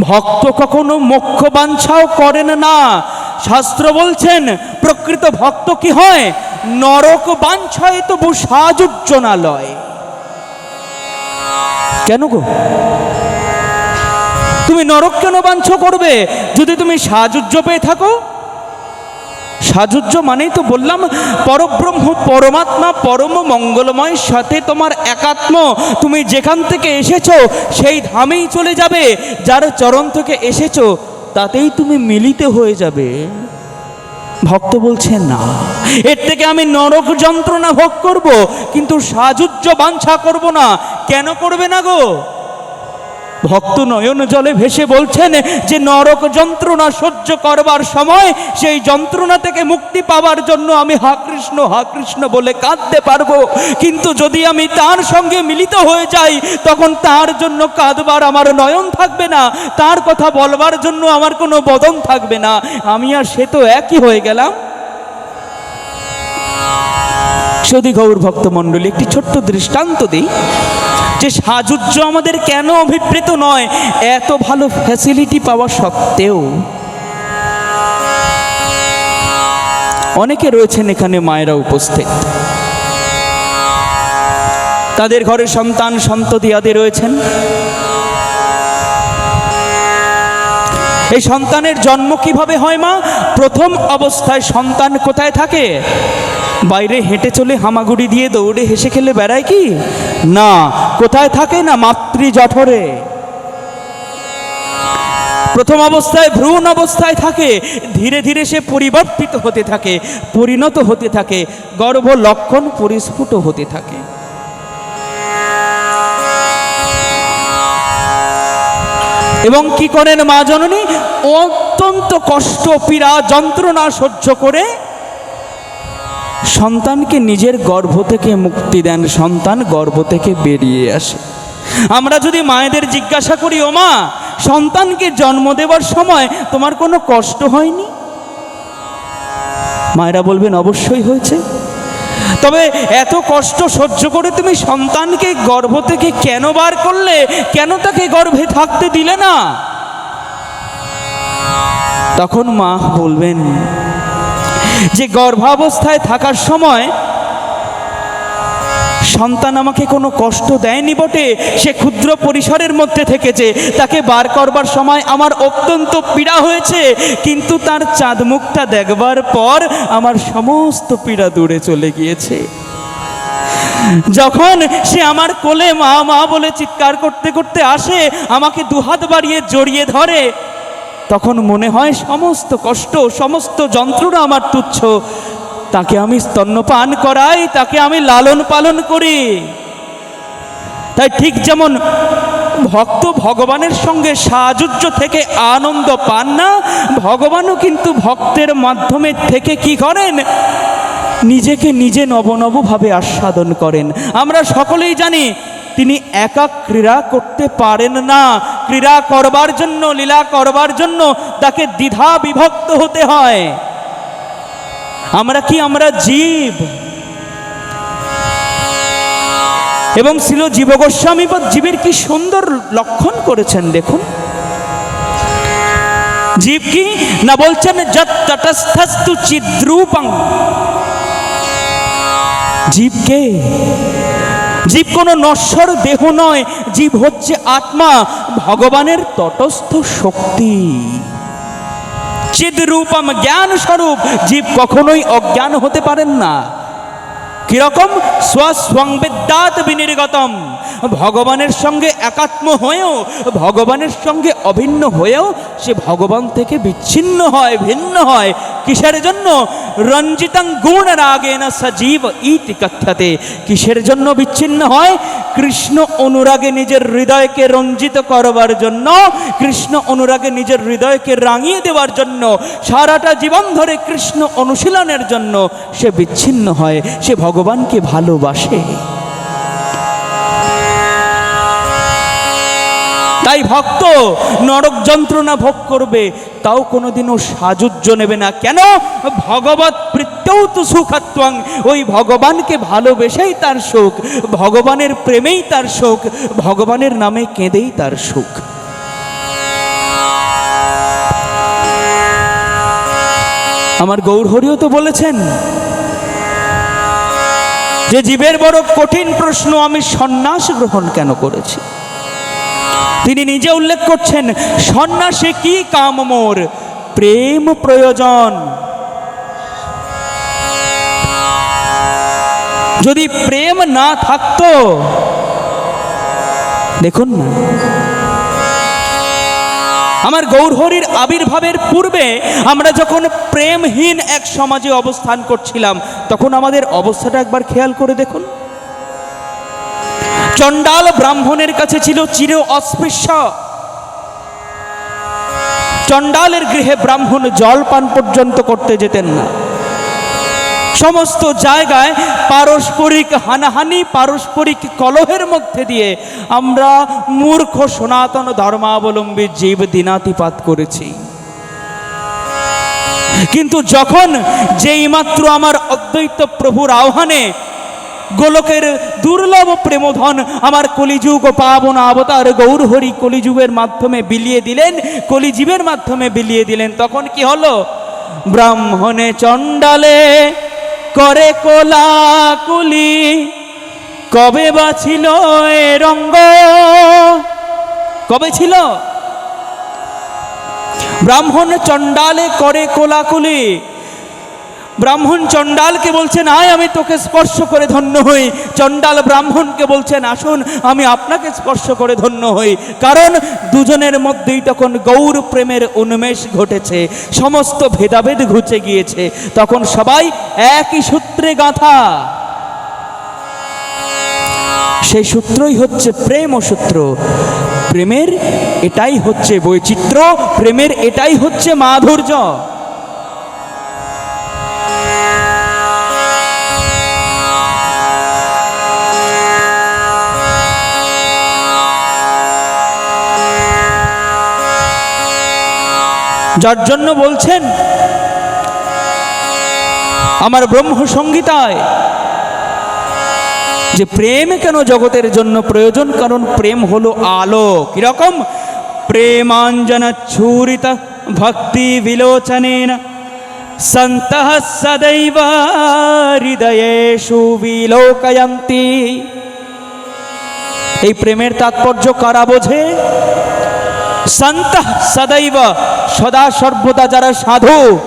ভক্ত কখনো মোক্ষ বাঞ্ছাও করেন না। শাস্ত্র বলছেন, প্রকৃত ভক্ত কি হয়? নরক বাঞ্ছায় তবু সাজুজ্জনালয় কেন গো? তুমি নরক কেন বাঞ্ছ করবে? যদি তুমি সাজুজ্জ পেয়ে থাকো সাজুজ্য মানেই তো বললাম, পরব্রহ্ম, পরমাত্মা, পরম মঙ্গলময়, সাথে তোমার একাত্ম। তুমি যেখান থেকে এসেছ, সেই ধামেই চলে যাবে। যার চরণ থেকে এসেছ, তাতেই তুমি মিলিত হয়ে যাবে। ভক্ত বলছে না, এর থেকে আমি নরক যন্ত্রণা ভোগ করব, কিন্তু সাজুজ্য বাঞ্ছা করব না। কেন করবে না গো? ভক্ত নয়ন জলে ভেসে বলছেন যে নরক যন্ত্রণা সহ্য করবার সময় সেই যন্ত্রণা থেকে মুক্তি পাওয়ার জন্য আমি হা কৃষ্ণ হা কৃষ্ণ বলে কাঁদতে পারব। কিন্তু যদি আমি তার সঙ্গে মিলিত হয়ে যাই, তখন তার জন্য কাঁদবার আমার নয়ন থাকবে না। তার কথা বলবার জন্য আমার কোনো বদন থাকবে না। আমি আর সে তো একই হয়ে গেলাম। সদি গৌর ভক্ত মণ্ডলী, একটি ছোট্ট দৃষ্টান্ত দিই যে সাজুজ্য আমাদের কেন অভিপ্রেত নয়? এত ভালো ফ্যাসিলিটি পাওয়া সত্ত্বেও অনেকে রয়েছেন এখানে মায়েরা উপস্থিত। তাদের ঘরে সন্তান সন্ততি আদি রয়েছেন। এই সন্তানের জন্ম কীভাবে হয় মা? প্রথম অবস্থায় সন্তান কোথায় থাকে? বাইরে হেঁটে চলে হামাগুড়ি দিয়ে দৌড়ে হেসে খেলে বেড়ায় কি? না, কোথায় থাকে না মাতৃ জঠরে? প্রথম অবস্থায় ভ্রূণ অবস্থায় থাকে, ধীরে ধীরে সে পরিবর্তিত হতে থাকে, পরিণত হতে থাকে, গর্ভ লক্ষণ পরিস্ফুট হতে থাকে। এবং কি করেন মা জননী? অত্যন্ত কষ্ট, পীড়া, যন্ত্রণা সহ্য করে সন্তানকে নিজের গর্ভ থেকে মুক্তি দেন, সন্তান গর্ভ থেকে বেরিয়ে আসে। আমরা যদি মায়েদের জিজ্ঞাসা করি, ও মা, সন্তানকে জন্ম দেওয়ার সময় তোমার কোনো কষ্ট হয়নি? মায়েরা বলবেন, অবশ্যই হয়েছে। তবে এত কষ্ট সহ্য করে তুমি সন্তানকে গর্ভ থেকে কেন বার করলে? কেন তাকে গর্ভে থাকতে দিলে না? তখন মা বলবেন যে গর্ভাবস্থায় থাকার সময় সন্তান আমাকে কোনো কষ্ট দেয়নি বটে, সে ক্ষুদ্র পরিসরের মধ্যে থেকেছে। তাকে বার করবার সময় আমার অত্যন্ত পীড়া হয়েছে, কিন্তু তার চাঁদ মুখটা দেখবার পর আমার সমস্ত পীড়া দূরে চলে গিয়েছে। যখন সে আমার কোলে মা মা বলে চিৎকার করতে করতে আসে, আমাকে দুহাত বাড়িয়ে জড়িয়ে ধরে তখন মনে হয় সমস্ত কষ্ট, সমস্ত যন্ত্রণা আমার তুচ্ছ। তাকে আমি স্তন্যপান করাই, তাকে আমি লালন পালন করি। তাই ঠিক যেমন ভক্ত ভগবানের সঙ্গে সাজুজ্য থেকে আনন্দ পান না, ভগবানও কিন্তু ভক্তের মাধ্যমে থেকে কি করেন? নিজেকে নিজে নবনবভাবে আস্বাদন করেন। আমরা সকলেই জানি তিনি একা ক্রীড়া করতে পারেন না। ক্রীড়া করবার জন্য, লীলা করবার জন্য তাকে দ্বিধা বিভক্ত হতে হয়। আমরা কি আমরা জীব? এবং ছিল জীব গোস্বামী বা জীবের কি সুন্দর লক্ষণ করেছেন দেখুন। জীব কি? না বলছেন জীবকে জীব কোনো নশ্বর দেহ নয়, জীব হচ্ছে আত্মা, ভগবানের তটস্থ শক্তি। চিদ্রূপম জ্ঞান স্বরূপ জীব কখনোই অজ্ঞান হতে পারেন না। কীরকম? স্বসংবেদ্যাত বিনির্গতম। ভগবানের সঙ্গে একাত্ম হয়েও, ভগবানের সঙ্গে অভিন্ন হয়েও সে ভগবান থেকে বিচ্ছিন্ন হয়, ভিন্ন হয়। কিসের জন্য? রঞ্জিতং গুণ রাগেন সজীব ইতি কথ্যতে। কিসের জন্য বিচ্ছিন্ন হয়? কৃষ্ণ অনুরাগে নিজের হৃদয়কে রঞ্জিত করবার জন্য, কৃষ্ণ অনুরাগে নিজের হৃদয়কে রাঙিয়ে দেওয়ার জন্য, সারাটা জীবন ধরে কৃষ্ণ অনুশীলনের জন্য সে বিচ্ছিন্ন হয়। সে ভগবানকে ভালোবাসে। তাই ভক্ত নরক যন্ত্রণা ভোগ করবে, তাও কোনোদিনও সাজুজ্য নেবে না। কেন? ভগবত প্রীত্যও তো সুখাত্বং। ওই ভগবানকে ভালোবেসেই তার সুখ, ভগবানের প্রেমেই তার সুখ, ভগবানের নামে কেঁদেই তার সুখ। আমার গৌর হরিও তো বলেছেন যে জীবের বড় কঠিন প্রশ্ন আমি সন্ন্যাস গ্রহণ কেন করেছি? তিনি নিজে উল্লেখ করছেন, সন্ন্যাসে কি কাম মোর? প্রেম প্রয়োজন। যদি প্রেম না থাকতো, দেখুন না আমার গৌরহরির আবির্ভাবের পূর্বে আমরা যখন প্রেমহীন এক সমাজে অবস্থান করছিলাম, তখন আমাদের অবস্থাটা একবার খেয়াল করে দেখুন। চণ্ডাল ব্রাহ্মণের কাছে ছিল চির অস্পৃশ্য। চণ্ডালের গৃহে ব্রাহ্মণ জল পান পর্যন্ত করতে যেতেন না। সমস্ত জায়গায় পারস্পরিক হানাহানি, পারস্পরিক কলহের মধ্যে দিয়ে আমরা মূর্খ সনাতন ধর্মাবলম্বী জীব দিনাতিপাত করেছি। কিন্তু যখন যেই মাত্র আমার অদ্বৈত প্রভুর আহ্বানে গোলকের দুর্লভ প্রেমধন আমার কলিযুগ পাবন অবতার গৌরহরি কলিযুগের মাধ্যমে বিলিয়ে দিলেন, কলিজীবের মাধ্যমে বিলিয়ে দিলেন, তখন কি হলো? ব্রাহ্মণে চণ্ডালে করে কোলাকুলি। কবে বা ছিল এ রঙ্গ? কবে ছিল? ব্রাহ্মণ চণ্ডালে করে কোলাকুলি। ব্রাহ্মণ চণ্ডালকে বলছেন, আয়, আমি তোকে স্পর্শ করে ধন্য হই। চণ্ডাল ব্রাহ্মণকে বলছেন, আসুন, আমি আপনাকে স্পর্শ করে ধন্য হই। কারণ দুজনের মধ্যেই তখন গৌর প্রেমের উন্মেষ ঘটেছে, সমস্ত ভেদাভেদ ঘুচে গিয়েছে। তখন সবাই একই সূত্রে গাঁথা। সেই সূত্রই হচ্ছে প্রেম সূত্র। প্রেমের এটাই হচ্ছে বৈচিত্র্য, প্রেমের এটাই হচ্ছে মাধুর্য। যার জন্য বলছেন, আমার ব্রহ্ম সংগীতায় যে প্রেম কেন জগতের জন্য প্রয়োজন, কারণ প্রেম হলো আলো। কীরকম? প্রেমাঞ্জন ছুরিত ভক্তি বিলোচনেন সন্ত সদৈব হৃদয়েষু বিলোকয়ন্তি। এই প্রেমের তাৎপর্য কারা বোঝে? সন্ত সদৈব সদা সর্বদা যারা সাধু,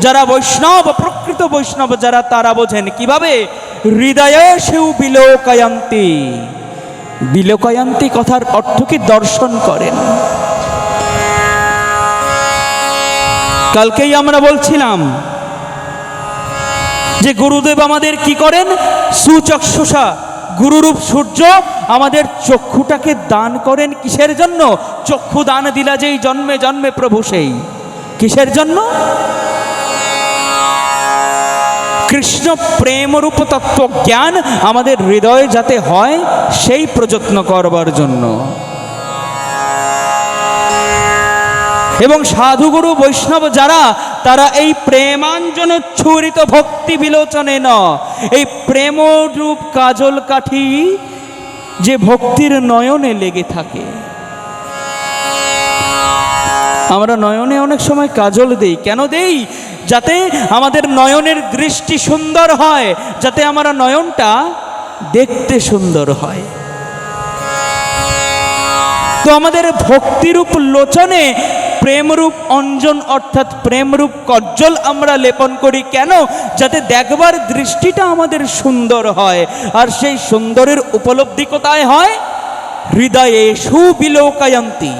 যারা বৈষ্ণব, প্রকৃত বৈষ্ণব যারা, তারা বোঝেন কীভাবে? হৃদয়ে সেও বিলোকায়ান্তি। বিলোকায়ান্তি কথার অর্থ কি? দর্শন করেন। কালকেই আমরা বলছিলাম যে গুরুদেব আমাদের কি করেন? সুচক্ষুষা গুরুরূপ সূর্য আমাদের চক্ষুটাকে দান করেন কিসের জন্য? চক্ষু দান দিলা যেই জন্মে জন্মে প্রভু সেই। কিসের জন্য? কৃষ্ণ প্রেমরূপ তত্ত্ব জ্ঞান আমাদের হৃদয়ে যাতে হয়, সেই প্রযত্ন করবার জন্য। এবং সাধুগুরু বৈষ্ণব যারা, তারা এই প্রেমাঞ্জন ছুরিত ভক্তি বিলোচনে ন। এই প্রেমরূপ কাজল কাঠি যে ভক্তির নয়নে লেগে থাকে। আমরা নয়নে অনেক সময় কাজল দেই। কেন দেই? যাতে আমাদের নয়নের দৃষ্টি সুন্দর হয়, যাতে আমার নয়নটা দেখতে সুন্দর হয়। তো আমাদের ভক্তিরূপ লোচনে প্রেমরূপ অঞ্জন অর্থাৎ প্রেমরূপ কজ্জল আমরা লেপন করি কেন? যাতে দেখবার দৃষ্টিটা আমাদের সুন্দর হয়। আর সেই সুন্দরের উপলব্ধি কোথায় হয়? হৃদয়ে সুবিলোকায়ন্তী।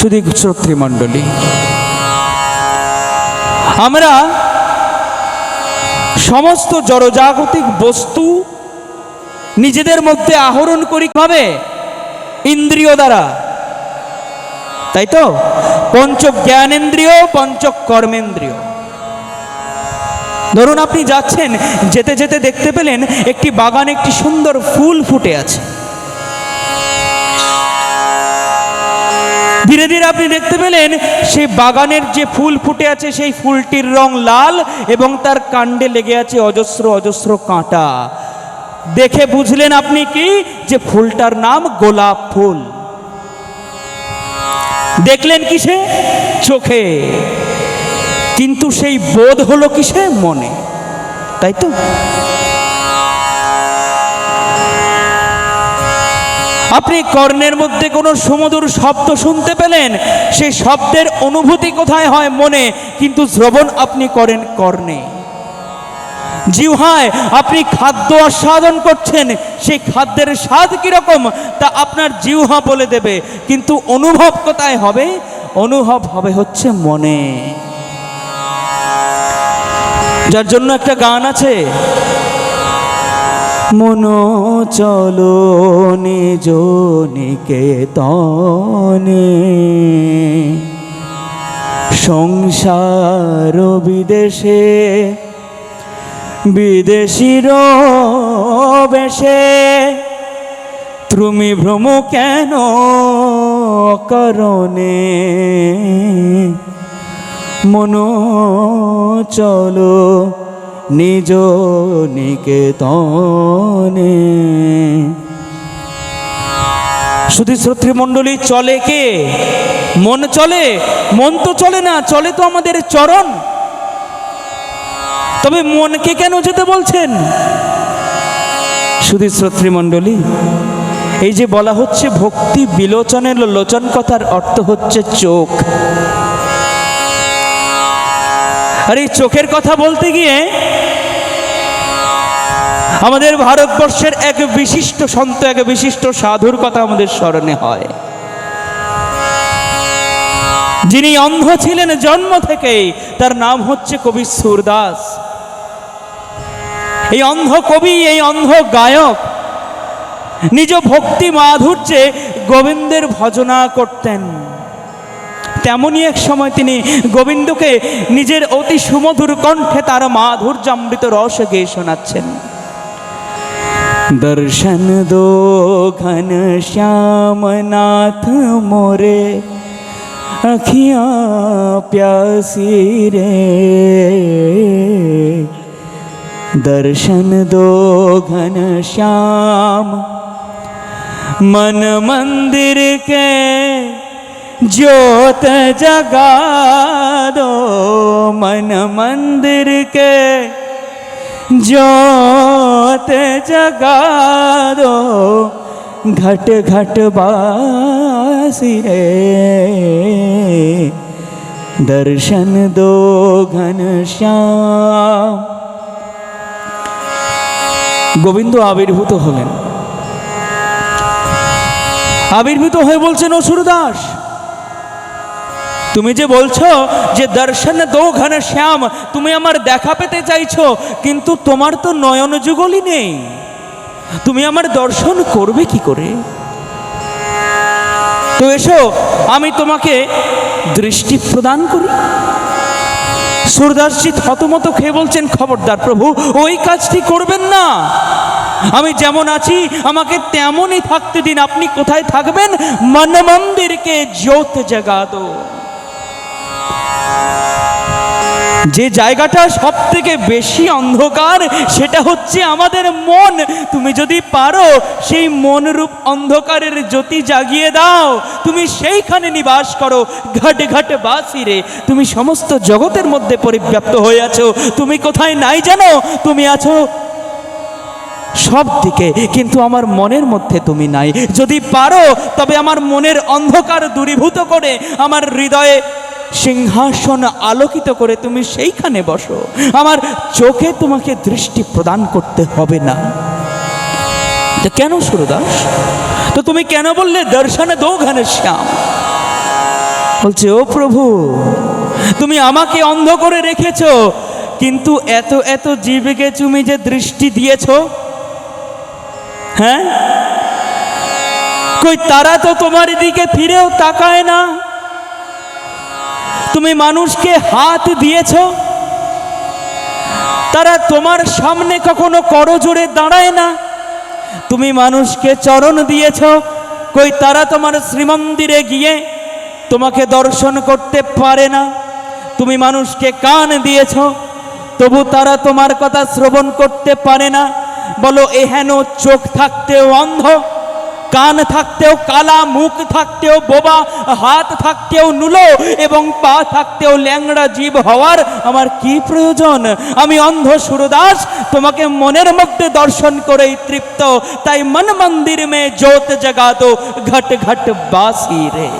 শুধু শ্রোতৃমণ্ডলী, আমরা সমস্ত জড়জাগতিক বস্তু নিজেদের মধ্যে আহরণ করি ভাবে ইন্দ্রিয় দ্বারা। তাই তো পঞ্চ জ্ঞানেন্দ্রিয় পঞ্চ কর্মেন্দ্রীয়। ধরুন আপনি যাচ্ছেন, যেতে যেতে দেখতে পেলেন একটি বাগানে একটি সুন্দর ফুল ফুটে আছে। ধীরে ধীরে আপনি দেখতে পেলেন সেই বাগানের যে ফুল ফুটে আছে, সেই ফুলটির রং লাল এবং তার কাণ্ডে লেগে আছে অজস্র অজস্র কাঁটা। দেখে বুঝলেন আপনি কি? যে ফুলটার নাম গোলাপ ফুল। দেখলেন কিসে? চোখে। কিন্তু সেই বোধ হলো কিসে? মনে। তাই তো? আপনি কর্ণের মধ্যে কোনো সুমধুর শব্দ শুনতে পেলেন? সেই শব্দের অনুভূতি কোথায় হয় মনে? কিন্তু শ্রবণ আপনি করেন কর্ণে। জিহ্বায় আপনি খাদ্য আস্বাদন করছেন, সেই খাদ্যের স্বাদ কীরকম? তা আপনার জিহ্বা বলে দেবে। কিন্তু অনুভব কোথায় হবে? অনুভব হবে হচ্ছে মনে। যার জন্য একটা গান আছে মন চলো নিজ নিকেতনে সংসার বিদেশে বিদেশির বেশে তুমি ভ্রম কেন করণে? মন চলো নিজ নিকেতনে। শুধু শ্রোতৃমণ্ডলী চলে কে? মন চলে? মন তো চলে না, চলে তো আমাদের চরণ। তবে মনকে কেন যেতে বলছেন? শুধু শ্রোতৃমণ্ডলী এই যে বলা হচ্ছে ভক্তি বিলোচনের লোচন কথার অর্থ হচ্ছে চোখ। আর এই চোখের কথা বলতে গিয়ে আমাদের ভারতবর্ষের এক বিশিষ্ট সন্ত, এক বিশিষ্ট সাধুর কথা আমাদের স্মরণে হয়। যিনি অন্ধ ছিলেন জন্ম থেকেই, তার নাম হচ্ছে কবি সুরদাস। এই অন্ধ কবি এই অন্ধ গায়ক নিজ ভক্তি মাধুর্যে গোবিন্দের ভজনা করতেন তেমনই এক সময় তিনি গোবিন্দকে নিজের অতি সুমধুর কণ্ঠে তার মাধুর্যামৃত রস গেয়ে শোনাচ্ছেন দর্শন দো ঘন শ্যামনাথ মোরে अखियाँ प्यासी रे दर्शन दो घन श्याम। मन मंदिर के ज्योत जगा दो। मन मंदिर के ज्योत जगा दो। घट घट बासी रे। दर्शन दो घन श्याम। গোবিন্দ আবির্ভূত হলেন। আবির্ভূত হয়ে বলছেন অসুরদাস তুমি যে বলছো যে দর্শন দো ঘন শ্যাম, তুমি আমার দেখা পেতে চাইছো, কিন্তু তোমার তো নয়ন যুগলই নেই। তুমি আমার দর্শন করবে কি করে? তো এসো, আমি তোমাকে দৃষ্টি প্রদান করি। সুরদাসজি থতমত খেয়ে বলছেন, খবরদার প্রভু, ওই কাজটি করবেন না। আমি যেমন আছি, আমাকে তেমনই থাকতে দিন। আপনি কোথায় থাকবেন? মন মন্দিরকে জ্যোত জাগাদো। যে জায়গাটা সব থেকে বেশি অন্ধকার, সেটা হচ্ছে আমাদের মন। তুমি যদি পারো সেই মনরূপ অন্ধকারের জ্যোতি জাগিয়ে দাও। তুমি সেইখানে নিবাস করো, ঘাটে ঘাটে বাসিরে। তুমি সমস্ত জগতের মধ্যে পরিব্যাপ্ত হয়ে আছো। তুমি কোথায় নাই জানো? তুমি আছো সব দিকে কিন্তু আমার মনের মধ্যে তুমি নাই। যদি পারো, তবে আমার মনের অন্ধকার দূরীভূত করে, আমার হৃদয়ে সিংহাসন আলোকিত করে তুমি সেইখানে বসো। আমার চোখে তোমাকে দৃষ্টি প্রদান করতে হবে না। কেন সুরদাস? তো তুমি কেন বললে দর্শনে দো ঘনে শ্যাম? বলছে, ও প্রভু, তুমি আমাকে অন্ধ করে রেখেছ, কিন্তু এত এত জীবকে তুমি যে দৃষ্টি দিয়েছ হ্যাঁ? কই তারা তো তোমার দিকে ফিরেও তাকায় না। তুমি মানুষকে হাত দিয়েছ? তারা তোমার সামনে কখনো করজোড়ে দাঁড়ায় না। তুমি মানুষকে চরণ দিয়েছ, কই তারা তোমার শ্রীমন্দিরে গিয়ে তোমাকে দর্শন করতে পারে না। তুমি মানুষকে কান দিয়েছ, তবু তারা তোমার কথা শ্রবণ করতে পারে না। বলো, এহেন চোখ থাকতেও অন্ধ। কান থাকতেও কালা, মুখ থাকতেও বোবা, হাত থাকতেও নুলো এবং পা থাকতেও ল্যাংড়া জীব হওয়ার আমার কি প্রয়োজন? আমি অন্ধ সুরদাস, তোমাকে মনের মধ্যে দর্শন করেই তৃপ্ত। তাই মন মন্দির মে জোত জগা ঘট ঘট বাসি রে।